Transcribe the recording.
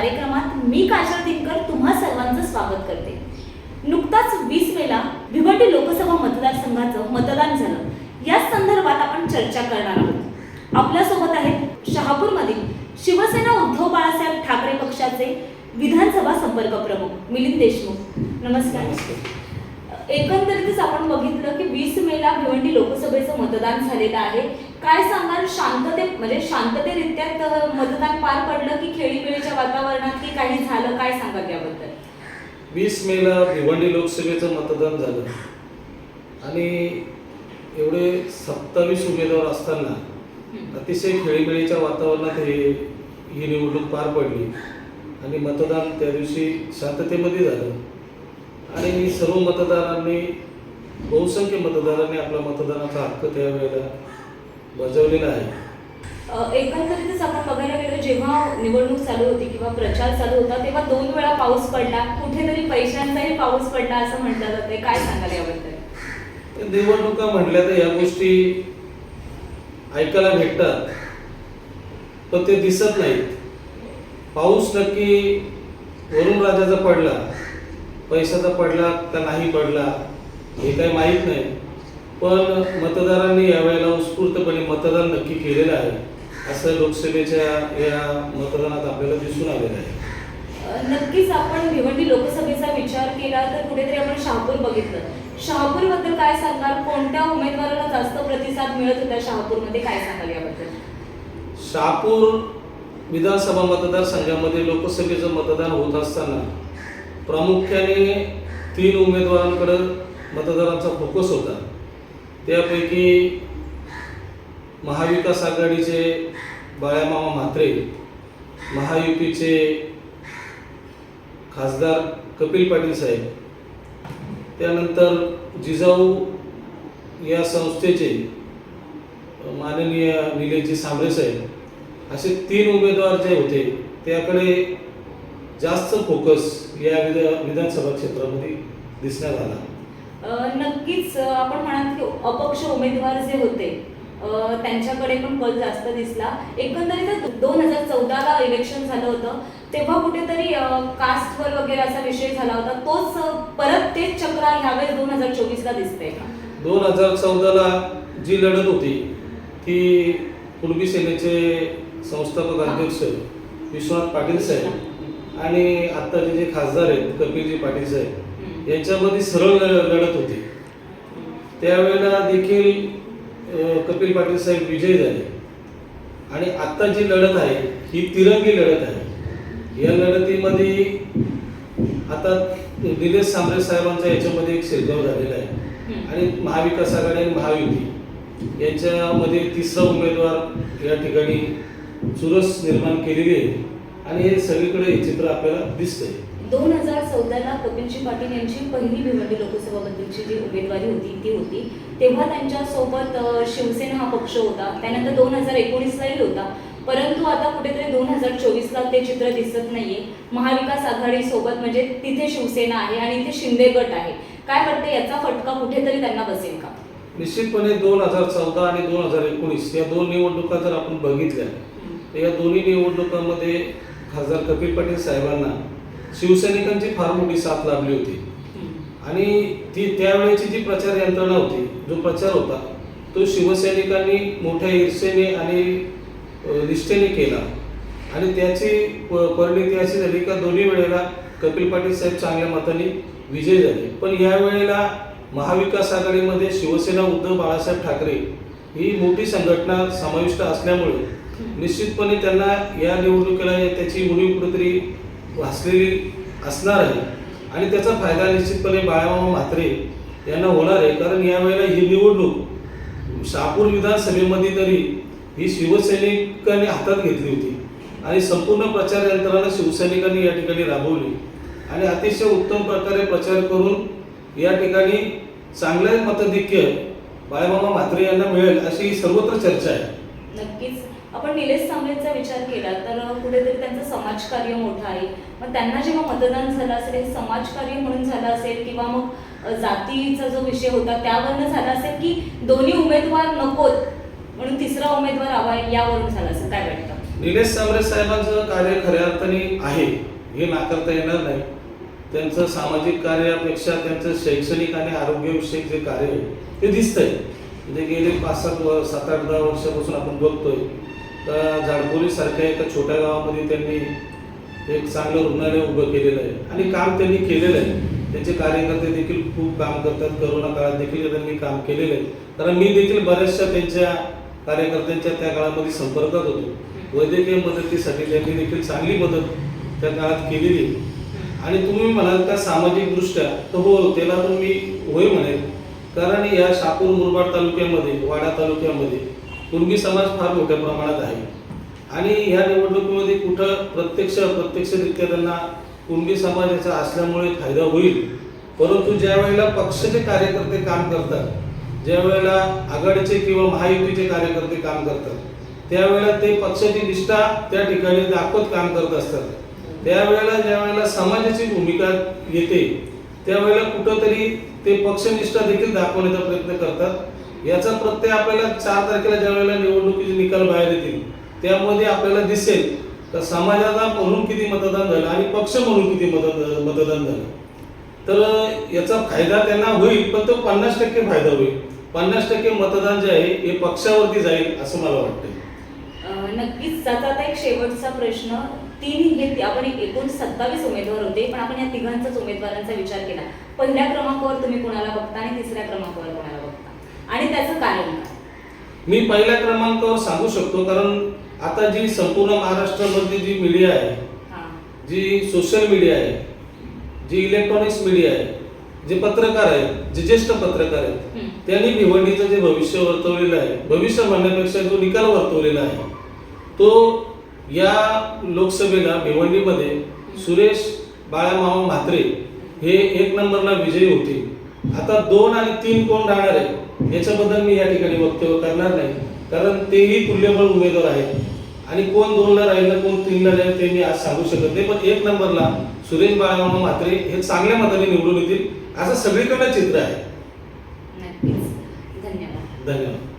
कार्यक्रमात मी काजल दिनकर तुम्हा सर्वांचं स्वागत करते. नुकताच वीस मेला भिवंडी लोकसभा मतदारसंघाचं मतदान झालं. या संदर्भात आपण चर्चा करणार आहोत. आपल्यासोबत आहेत शहापूरमधील शिवसेना उद्धव बाळासाहेब ठाकरे पक्षाचे विधानसभा संपर्क प्रमुख मिलिंद देशमुख. नमस्कार. एकंदरीतच आपण बघितलं की वीस मेला भिवंडी लोकसभेचं मतदान झालेलं आहे. काय सांगाल? शांतते म्हणजे शांततेरित्या मतदान पार पडलं की खेळीमेळीच्या वातावरणात की काही झालं? काय सांगाल याबद्दल? वीस मेला भिवंडी लोकसभेचं मतदान झालं. आणि एवढे सत्तावीस उमेदवार असताना अतिशय खेळीमेळीच्या वातावरणात हे ही निवडणूक पार पडली. आणि मतदान त्या दिवशी शांततेमध्ये झालं. आणि सर्व मतदारांनी बहुसंख्य मतदारांनी आपला मतदानाचा हक्क त्यावेळेला बजावलेला आहे. एकंदरीतच आपण बघायला गेलं जेव्हा निवडणूक चालू होती किंवा प्रचार चालू होता तेव्हा दोन वेळा पाऊस पडला. कुठेतरी पैशांचाही पाऊस पडला असं म्हटलं जाते काय सांगाल याबद्दल? निवडणुका म्हटल्या तर या गोष्टी ऐकायला भेटतात. पण ते दिसत नाहीत. पाऊस नक्की वरून राजाचा पडला पैशाचा पडला का नाही पडला हे काही माहीत नाही. पण मतदारांनी यावेळेला उत्स्फूर्तपणे मतदान नक्की केलेलं आहे असं लोकसभेच्या या मतदानात आपल्याला दिसून आलेलं आहे. नक्कीच आपण भिवंडी लोकसभेचा विचार केला तर कुठेतरी आपण शहापूर बघितलं. शहापूरबद्दल काय सांगाल कोणत्या उमेदवाराला जास्त प्रतिसाद मिळत होता शहापूरमध्ये? काय सांगाल याबद्दल? शहापूर विधानसभा मतदारसंघामध्ये लोकसभेचं मतदान होत असताना प्रामुख्याने तीन उमेदवारांकडे मतदारांचा फोकस होता. त्यापैकी महाविकास आघाडीचे बाळ्यामामा म्हात्रे महायुतीचे खासदार कपिल पाटील साहेब त्यानंतर जिजाऊ या संस्थेचे माननीय निलेशजी सांबळे साहेब असे तीन उमेदवार जे होते त्याकडे जास्त फोकस या विधा विधानसभा क्षेत्रामध्ये दिसण्यात आला. नक्कीच आपण म्हणाल की अपक्ष उमेदवार जे होते त्यांच्याकडे पण कल जास्त दिसला. एकंदरीत दोन हजार चौदाला इलेक्शन झालं होतं तेव्हा कुठेतरी कास्टवर वगैरे असा विषय झाला होता. तोच परत तेच चक्र ह्यावेळेस दोन हजार चोवीसला दिसतंय का? दोन हजार चौदाला जी लढत होती ती कुणबी सेनेचे संस्थापक अध्यक्ष विश्वनाथ पाटील साहेब आणि आत्ताचे जे खासदार आहेत कपिलजी पाटील साहेब. यांच्यामध्ये सरळ लढत होती. त्यावेळेला देखील कपिल पाटील साहेब विजयी झाले. आणि आत्ता जी लढत आहे ही तिरंगी लढत आहे. या लढतीमध्ये आता निलेश सांबरे साहेबांचा याच्यामध्ये एक शिरगाव झालेला आहे. आणि महाविकास आघाडी आणि महायुती यांच्यामध्ये तिसरा उमेदवार या ठिकाणी चुरस निर्माण केलेली आहे. आणि हे सगळीकडे हे चित्र आपल्याला दिसतंय. दोन हजार चौदाला कपिलजी पाटील यांची पहिली भिवंडी लोकसभाबद्दलची जी उमेदवारी होती ती होती. तेव्हा त्यांच्यासोबत शिवसेना हा पक्ष होता. त्यानंतर दोन हजार एकोणीसलाही होता. परंतु आता कुठेतरी दोन हजार चोवीसला ते चित्र दिसत नाहीये. महाविकास आघाडी सोबत म्हणजे तिथे शिवसेना आहे आणि इथे शिंदे गट आहे. काय वाटतं याचा फटका कुठेतरी त्यांना बसेल का? निश्चितपणे दोन हजार चौदा आणि दोन हजार एकोणीस या दोन निवडणुका जर आपण बघितल्या तर या दोन्ही निवडणुकांमध्ये खासदार कपिल पाटील साहेबांना शिवसैनिकांची फार मोठी साथ लाभली होती. आणि ती त्यावेळेची जी प्रचार यंत्रणा होती जो प्रचार होता तो शिवसैनिकांनी मोठ्या ईर्षेने आणि निष्ठेने केला. आणि त्याची प- परिणिती अशी झाली का दोन्ही वेळेला कपिल पाटील साहेब चांगल्या मताने विजय झाले. पण या वेळेला महाविकास आघाडीमध्ये शिवसेना उद्धव बाळासाहेब ठाकरे ही मोठी संघटना समाविष्ट असल्यामुळे निश्चितपणे त्यांना या निवडणुकीला त्याची उणीव कुठेतरी भासलेली असणार आहे आणि त्याचा फायदा निश्चितपणे बाळामामा म्हात्रे यांना होणार आहे. कारण यावेळेला ही निवडणूक शहापूर विधानसभेमध्ये तरी ही शिवसैनिकांनी हातात घेतली होती. आणि संपूर्ण प्रचार यंत्रणा शिवसैनिकांनी या ठिकाणी राबवली. आणि अतिशय उत्तम प्रकारे प्रचार करून या ठिकाणी चांगले मतधिक्य बाळामामा म्हात्रे यांना मिळेल अशी सर्वत्र चर्चा आहे. नक्कीच. आपण निलेश सांबळेचा विचार केला तर कुठेतरी त्यांचं समाजकार्य मोठं आहे. मग त्यांना जेव्हा मतदान झालं असेल हे समाजकार्य म्हणून झालं असेल किंवा मग जातीचा जो विषय होता त्यावरनं झाला असेल की दोन्ही उमेदवार नकोत म्हणून तिसरा उमेदवार हवा आहे यावरून झालं असेल. काय वाटतं? निलेश सांबरे साहेबांचं कार्य खऱ्या अर्थाने आहे हे नाकारता येणार नाही. त्यांचं सामाजिक कार्यापेक्षा त्यांचं शैक्षणिक आणि आरोग्यविषयक जे कार्य आहे ते दिसतंय. म्हणजे गेले पाच सात सात आठ दहा वर्षापासून आपण बघतोय. तर झाडपोलीसारख्या एका छोट्या गावामध्ये त्यांनी एक चांगलं रुग्णालय उभं केलेलं आहे. आणि काम त्यांनी केलेलं आहे. त्यांचे कार्यकर्ते देखील खूप काम करतात. करोना काळात देखील त्यांनी काम केलेलं आहे. कारण मी देखील बऱ्याचशा त्यांच्या कार्यकर्त्यांच्या त्या काळामध्ये संपर्कात होतो. वैद्यकीय मदतीसाठी त्यांनी देखील चांगली मदत त्या काळात केलेली आणि तुम्ही म्हणाल का सामाजिकदृष्ट्या? तर हो त्याला पण मी होय म्हणेल कारण या शापूर मुरबाड तालुक्यामध्ये वाडा तालुक्यामध्ये कुणबी समाज फार मोठ्या प्रमाणात आहे. आणि ह्या निवडणुकीमध्ये कुठं प्रत्यक्ष प्रत्यक्षरित्या त्यांना कुणबी समाजाचा असल्यामुळे फायदा होईल परंतु ज्या वेळेला पक्षाचे कार्यकर्ते काम करतात ज्या वेळेला आघाडीचे किंवा महायुतीचे कार्यकर्ते काम करतात त्यावेळेला ते पक्षाची निष्ठा त्या ठिकाणी दाखवत काम करत असतात. त्यावेळेला ज्या वेळेला समाजाची भूमिका येते त्यावेळेला कुठंतरी ते पक्षनिष्ठा देखील दाखवण्याचा प्रयत्न करतात. याचा प्रत्यय आपल्याला चार तारखेला ज्या वेळेला निवडणुकीचे निकाल बाहेर येतील त्यामध्ये आपल्याला दिसेल तर समाजाला म्हणून किती मतदान झालं आणि पक्ष म्हणून किती मतदान मतदान झालं. तर याचा फायदा त्यांना होईल पण तो पन्नास टक्के फायदा होईल. पन्नास टक्के मतदान जे आहे हे पक्षावरती जाईल असं मला वाटतं नक्कीच जाता आता एक शेवटचा प्रश्न. तीन हे आपण एकूण सत्तावीस उमेदवार होते पण आपण या तिघांचाच उमेदवारांचा विचार केला. पहिल्या क्रमांकावर तुम्ही कोणाला बघता आणि तिसऱ्या क्रमांकावर कोणाला आणि त्याचं कारण काय? मी पहिल्या क्रमांकावर सांगू शकतो कारण आता जी संपूर्ण महाराष्ट्रामधली जी मीडिया आहे हा. जी सोशल मीडिया आहे जी इलेक्ट्रॉनिक्स मीडिया आहे जे पत्रकार आहेत जे ज्येष्ठ पत्रकार आहेत. त्यांनी भिवंडीचं जे भविष्य वर्तवलेलं आहे भविष्य म्हणण्यापेक्षा जो निकाल वर्तवलेला आहे तो या लोकसभेला भिवंडीमध्ये सुरेश बाळामामा म्हात्रे हे एक नंबरला विजयी होतील आता दोन आणि तीन कोण राहणार आहे? याच्याबद्दल मी या ठिकाणी वक्तव्य करणार नाही. कारण तेही तुल्यबळ उमेदवार आहेत. आणि कोण दोनला राहील कोण तीनला राहील ते मी आज सांगू शकत नाही. पण एक नंबरला सुरेश बाळामामा म्हात्रे हे चांगल्या मताने निवडून येतील. असं सगळीकडे चित्र आहे. धन्यवाद. धन्यवाद.